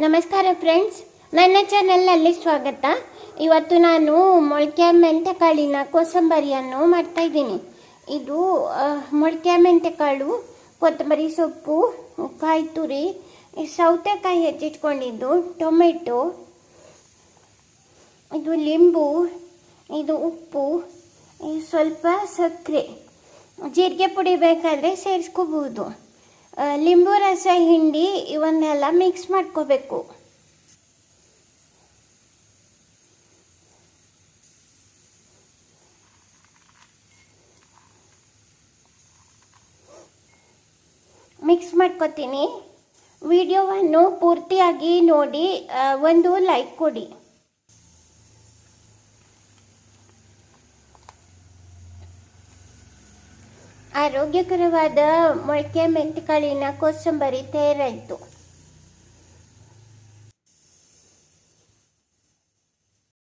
ನಮಸ್ಕಾರ ಫ್ರೆಂಡ್ಸ್ ನನ್ನ ಚಾನಲ್ನಲ್ಲಿ ಸ್ವಾಗತ. ಇವತ್ತು ನಾನು ಮೊಳಕೆ ಮೆಂತೆಕಾಳಿನ ಕೋಸಂಬರಿಯನ್ನು ಮಾಡ್ತಾ ಇದ್ದೀನಿ. ಇದು ಮೊಳಕೆ ಮೆಂತೆಕಾಳು, ಕೊತ್ತಂಬರಿ ಸೊಪ್ಪು, ಕಾಯಿ ತುರಿ, ಸೌತೆಕಾಯಿ ಹೆಚ್ಚಿಟ್ಕೊಂಡಿದ್ದು, ಟೊಮೆಟೊ, ಇದು ಲಿಂಬು, ಇದು ಉಪ್ಪು ಸ್ವಲ್ಪ ಸಕ್ಕರೆ. ಜೀರಿಗೆ ಪುಡಿ ಬೇಕಾದರೆ ಸೇರಿಸ್ಕೋಬಹುದು ಲಿಂಬು ರಸ ಹಿಂಡಿ ಇವನ್ನೆಲ್ಲ ಮಿಕ್ಸ್ ಮಾಡ್ಕೋಬೇಕು. ಮಿಕ್ಸ್ ಮಾಡ್ಕೊತೀನಿ. ವಿಡಿಯೋವನ್ನು ಪೂರ್ತಿಯಾಗಿ ನೋಡಿ ಒಂದು ಲೈಕ್ ಕೊಡಿ. ಆರೋಗ್ಯಕರವಾದ ಮೊಳಕೆ ಮೆಂತ್ಕಾಳಿನ ಕೋಸಂಬರಿ ತಯಾರಾಯಿತು.